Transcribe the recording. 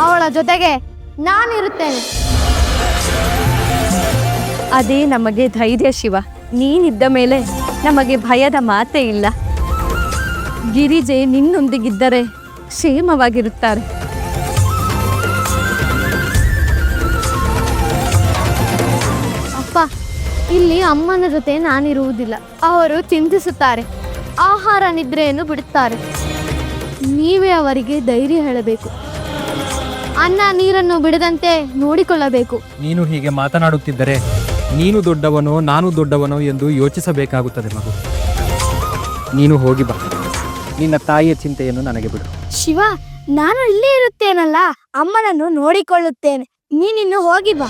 ಅವಳ ಜೊತೆಗೆ ನಾನಿರುತ್ತೇನೆ. ಅದೇ ನಮಗೆ ಧೈರ್ಯ ಶಿವ. ನೀನಿದ್ದ ಮೇಲೆ ನಮಗೆ ಭಯದ ಮಾತೇ ಇಲ್ಲ. ಗಿರಿಜೆ ನಿನ್ನೊಂದಿಗಿದ್ದರೆ ಕ್ಷೇಮವಾಗಿರುತ್ತಾರೆ. ಅಪ್ಪ, ಇಲ್ಲಿ ಅಮ್ಮನ ಜೊತೆ ನಾನಿರುವುದಿಲ್ಲ. ಅವರು ಚಿಂತಿಸುತ್ತಾರೆ. ಆಹಾರ ನಿದ್ರೆಯನ್ನು ಬಿಡುತ್ತಾರೆ. ನೀವೇ ಅವರಿಗೆ ಧೈರ್ಯ ಹೇಳಬೇಕು. ಅನ್ನ ನೀರನ್ನು ಬಿಡದಂತೆ ನೋಡಿಕೊಳ್ಳಬೇಕು. ನೀನು ಹೀಗೆ ಮಾತನಾಡುತ್ತಿದ್ದರೆ ನೀನು ದೊಡ್ಡವನೋ ನಾನು ದೊಡ್ಡವನೋ ಎಂದು ಯೋಚಿಸಬೇಕಾಗುತ್ತದೆ ಮಗು. ನೀನು ಹೋಗಿ ಬಾ. ನಿನ್ನ ತಾಯಿಯ ಚಿಂತೆಯನ್ನು ನನಗೆ ಬಿಡು. ಶಿವ ನಾನು ಇಲ್ಲೇ ಇರುತ್ತೇನಲ್ಲ? ಅಮ್ಮನನ್ನು ನೋಡಿಕೊಳ್ಳುತ್ತೇನೆ. ನೀನಿನ್ನು ಹೋಗಿ ಬಾ.